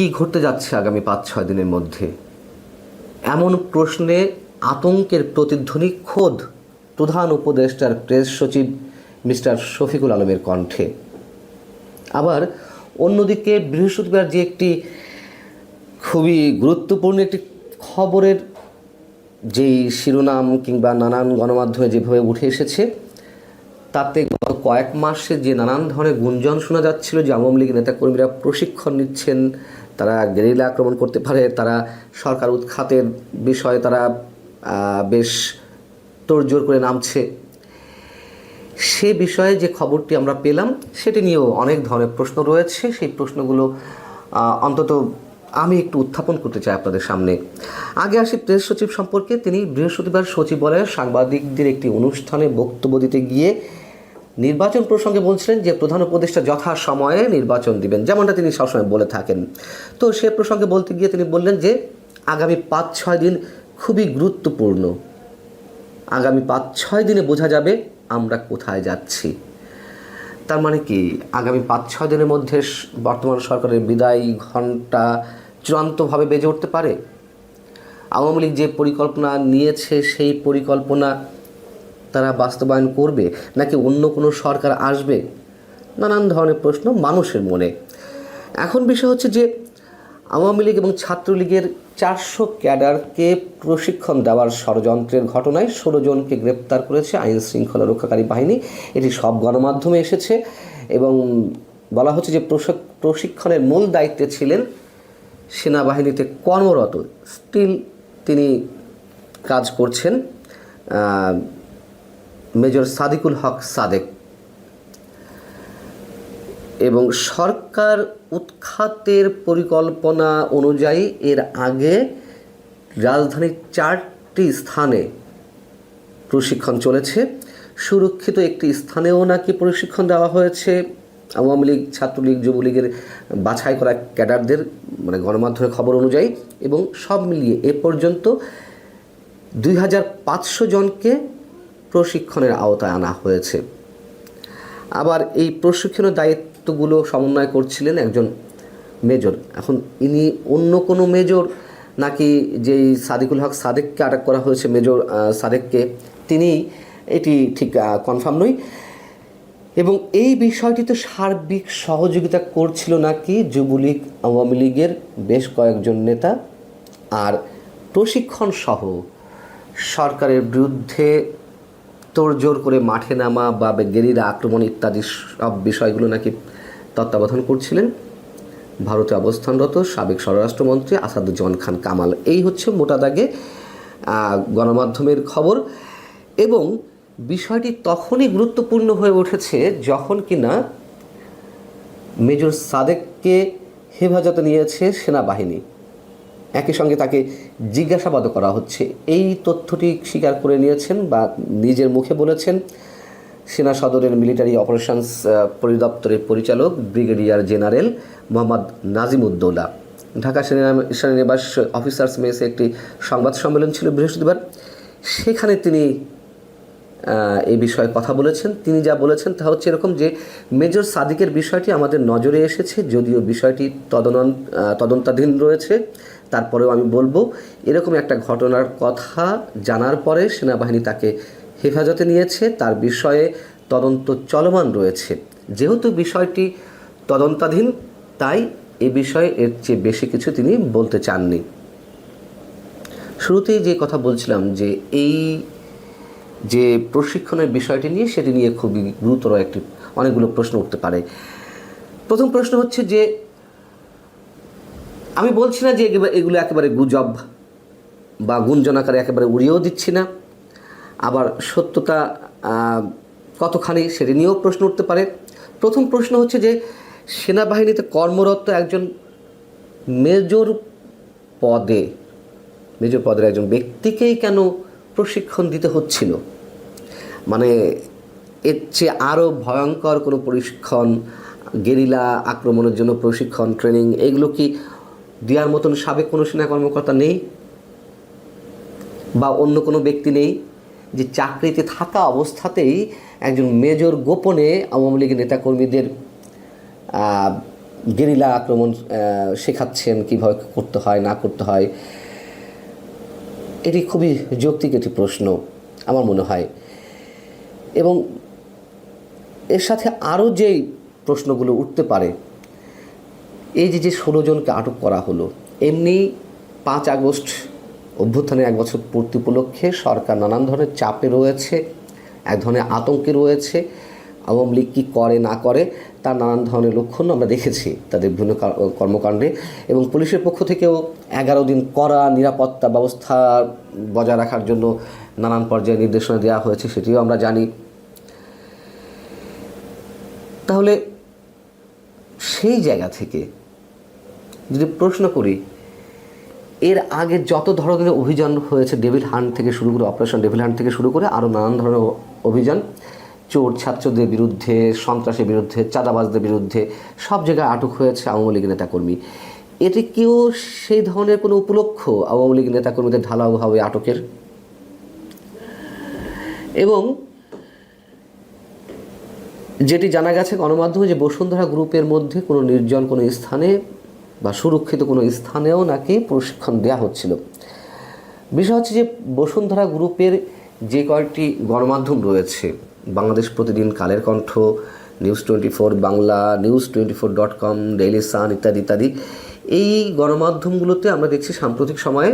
কি ঘটতে যাচ্ছে আগামী পাঁচ, ছয় দিনের মধ্যে? এমন প্রশ্নে আতঙ্কের প্রতিধ্বনি খোদ প্রধান উপদেষ্টার প্রেস সচিব মিস্টার শফিকুল আলমের কণ্ঠে। আবার অন্যদিকে বৃহস্পতিবার যে একটি খুবই গুরুত্বপূর্ণ একটি খবরের যেই শিরোনাম কিংবা নানান গণমাধ্যমে যেভাবে উঠে এসেছে, তাতে কয়েক মাসে যে নানান ধরনের গুঞ্জন শোনা যাচ্ছিল যে আওয়ামী লীগের নেতাকর্মীরা প্রশিক্ষণ নিচ্ছেন, তারা গেরিলা আক্রমণ করতে পারে, তারা সরকার উৎখাতের বিষয়ে তারা বেশ তোড়জোড় করে নামছে। সে বিষয়ে যে খবরটি আমরা পেলাম, সেটি নিয়েও অনেক ধরনের প্রশ্ন রয়েছে। সেই প্রশ্নগুলো অন্তত আমি একটু উত্থাপন করতে চাই আপনাদের সামনে। আগে আসি প্রেস সচিব সম্পর্কে। তিনি বৃহস্পতিবার সচিবালয়ে সাংবাদিকদের একটি অনুষ্ঠানে বক্তব্য দিতে গিয়ে নির্বাচন প্রসঙ্গে বলছিলেন যে প্রধান উপদেষ্টা যথা সময়ে নির্বাচন দিবেন, যেমনটা তিনি সবসময় বলে থাকেন। তো সে প্রসঙ্গে বলতে গিয়ে তিনি বললেন যে, আগামী পাঁচ ছয় দিন খুবই গুরুত্বপূর্ণ। আগামী পাঁচ ছয় দিনে বোঝা যাবে আমরা কোথায় যাচ্ছি। তার মানে কি, আগামী পাঁচ ছয় দিনের মধ্যে বর্তমান সরকারের বিদায় ঘণ্টা চূড়ান্তভাবে বেজে উঠতে পারে? আওয়ামী লীগ যে পরিকল্পনা নিয়েছে, সেই পরিকল্পনা তারা বাস্তবায়ন করবে নাকি অন্য কোনো সরকার আসবে? নানান ধরনের প্রশ্ন মানুষের মনে। এখন বিষয় হচ্ছে যে, আওয়ামী লীগ এবং ছাত্রলীগের চারশো ক্যাডারকে প্রশিক্ষণ দেওয়ার ষড়যন্ত্রের ঘটনায় ষোলো জনকে গ্রেপ্তার করেছে আইন শৃঙ্খলা রক্ষাকারী বাহিনী। এটি সব গণমাধ্যমে এসেছে এবং বলা হচ্ছে যে প্রশিক- প্রশিক্ষণের মূল দায়িত্বে ছিলেন সেনাবাহিনীতে কর্মরত। স্টিল তিনি কাজ করছেন। মেজর সাদিকুল হক সাদেক। এবং সরকার উৎখাতের পরিকল্পনা অনুযায়ী এর আগে রাজধানীর চারটি স্থানে প্রশিক্ষণ চলেছে। সুরক্ষিত একটি স্থানেও নাকি প্রশিক্ষণ দেওয়া হয়েছে। আওয়ামী লীগ, ছাত্রলীগ, যুবলীগের বাছাই করা ক্যাডারদের মানে গণমাধ্যমের খবর অনুযায়ী এবং সব মিলিয়ে এ পর্যন্ত দুই হাজার পাঁচশো জনকে প্রশিক্ষণের আওতায় আনা হয়েছে। আবার এই প্রশিক্ষণের দায়িত্বগুলো সমন্বয় করছিলেন একজন মেজর। এখন ইনি অন্য কোনো মেজর নাকি যেই সাদিকুল হক সাদেককে আটক করা হয়েছে, মেজর সাদেককে, তিনি এটি ঠিক কনফার্ম নই। এবং এই বিষয়টিতে সার্বিক সহযোগিতা করছিল নাকি যুবলীগ, আওয়ামী লীগের বেশ কয়েকজন নেতা আর প্রশিক্ষণ সহ সরকারের বিরুদ্ধে তোড়জোড় করে মাঠে নামা বা গেরিরা আক্রমণ ইত্যাদি সব বিষয়গুলো নাকি তত্ত্বাবধান করছিলেন। ভারতে অবস্থানরত সাবেক স্বরাষ্ট্রমন্ত্রী আসাদুজ্জামান খান কামাল। এই হচ্ছে মোটা দাগে গণমাধ্যমের খবর। এবং বিষয়টি তখনই গুরুত্বপূর্ণ হয়ে উঠেছে যখন কিনা মেজর সাদেককে হেফাজতে নিয়েছে সেনাবাহিনী। একই সঙ্গে তাকে জিজ্ঞাসাবাদও করা হচ্ছে। এই তথ্যটি স্বীকার করে নিয়েছেন বা নিজের মুখে বলেছেন সেনা সদরের মিলিটারি অপারেশনস পরিদপ্তরের পরিচালক ব্রিগেডিয়ার জেনারেল মোহাম্মদ নাজিমুদ্দৌলা। ঢাকা সেনা- সেনানিবাস অফিসার্স মেসে একটি সংবাদ সম্মেলন ছিল বৃহস্পতিবার। সেখানে তিনি এই বিষয়ে কথা বলেছেন। তিনি যা বলেছেন তা হচ্ছে এরকম যে, মেজর সাদিকের বিষয়টি আমাদের নজরে এসেছে, যদিও বিষয়টি তদন তদন্তাধীন রয়েছে। তারপরেও আমি বলব, এরকম একটা ঘটনার কথা জানার পরে সেনাবাহিনী তাকে হেফাজতে নিয়েছে। তার বিষয়ে তদন্ত চলমান রয়েছে। যেহেতু বিষয়টি তদন্তাধীন, তাই এ বিষয়ে এর চেয়ে বেশি কিছু তিনি বলতে চাননি। শুরুতেই যে কথা বলছিলাম যে এই যে প্রশিক্ষণের বিষয়টি নিয়ে, সেটি নিয়ে খুবই গুরুতর একটি অনেকগুলো প্রশ্ন উঠতে পারে। প্রথম প্রশ্ন হচ্ছে যে আমি বলছি না যে এগুলো- একেবারে গুজব বা গুঞ্জন আকারে একেবারে উড়িয়েও দিচ্ছি না। আবার সত্যতা কতখানি সেটি নিয়েও প্রশ্ন উঠতে পারে। প্রথম প্রশ্ন হচ্ছে যে সেনাবাহিনীতে কর্মরত একজন মেজর পদে, মেজর পদের একজন ব্যক্তিকেই কেন প্রশিক্ষণ দিতে হচ্ছিল? মানে এর চেয়ে আরও ভয়ঙ্কর কোনো প্রশিক্ষণ, গেরিলা আক্রমণের জন্য প্রশিক্ষণ, ট্রেনিং, এগুলো কি দেওয়ার মতন সাবেক কোনো সেনা কর্মকর্তা নেই বা অন্য কোনো ব্যক্তি নেই যে চাকরিতে থাকা অবস্থাতেই একজন মেজর গোপনে আওয়ামী লীগের নেতাকর্মীদের গেরিলা আক্রমণ শেখাচ্ছেন কীভাবে করতে হয়, না করতে হয়। এটি খুবই যৌক্তিক একটি প্রশ্ন আমার মনে হয়। এবং এর সাথে আরও যেই প্রশ্নগুলো উঠতে পারে এই যে যে ষোলো জনকে আটক করা হলো, এমনি পাঁচ আগস্ট অভ্যুত্থানের এক বছর পূর্তি উপলক্ষে সরকার নানান ধরনের চাপে রয়েছে, এক ধরনের আতঙ্কে রয়েছে, আওয়ামী লীগ কী করে, না করে, তার নানান ধরনের লক্ষণ আমরা দেখেছি তাদের বিভিন্ন কর্মকাণ্ডে এবং পুলিশের পক্ষ থেকেও এগারো দিন করা নিরাপত্তা ব্যবস্থা বজায় রাখার জন্য নানান পর্যায়ে নির্দেশনা দেওয়া হয়েছে, সেটিও আমরা জানি। তাহলে সেই জায়গা থেকে যদি প্রশ্ন করি, এর আগে যত ধরনের অভিযান হয়েছে ডেভিল হান্ট থেকে শুরু করে অপারেশন ডেভিল হান্ট থেকে শুরু করে আরও নানান ধরনের অভিযান, চোর ছাত্রদের বিরুদ্ধে, সন্ত্রাসের বিরুদ্ধে, চাঁদাবাজদের বিরুদ্ধে, সব জায়গায় আটক হয়েছে আওয়ামী লীগ নেতাকর্মী। এটি কেউ সেই ধরনের কোনো উপলক্ষ আওয়ামী লীগ নেতাকর্মীদের ঢালাওভাবে আটকের? এবং যেটি জানা গেছে গণমাধ্যমে যে বসুন্ধরা গ্রুপের মধ্যে কোনো নির্জন কোনো স্থানে বা সুরক্ষিত কোনো স্থানেও নাকি প্রশিক্ষণ দেওয়া হচ্ছিল। বিষয় হচ্ছে যে বসুন্ধরা গ্রুপের যে কয়েকটি গণমাধ্যম রয়েছে, Bangladesh Pratidin Kaler Kantho, news twenty four Bangla, news twenty four dot com, Daily Sun ইত্যাদি ইত্যাদি, এই গণমাধ্যমগুলোতে আমরা দেখছি সাম্প্রতিক সময়ে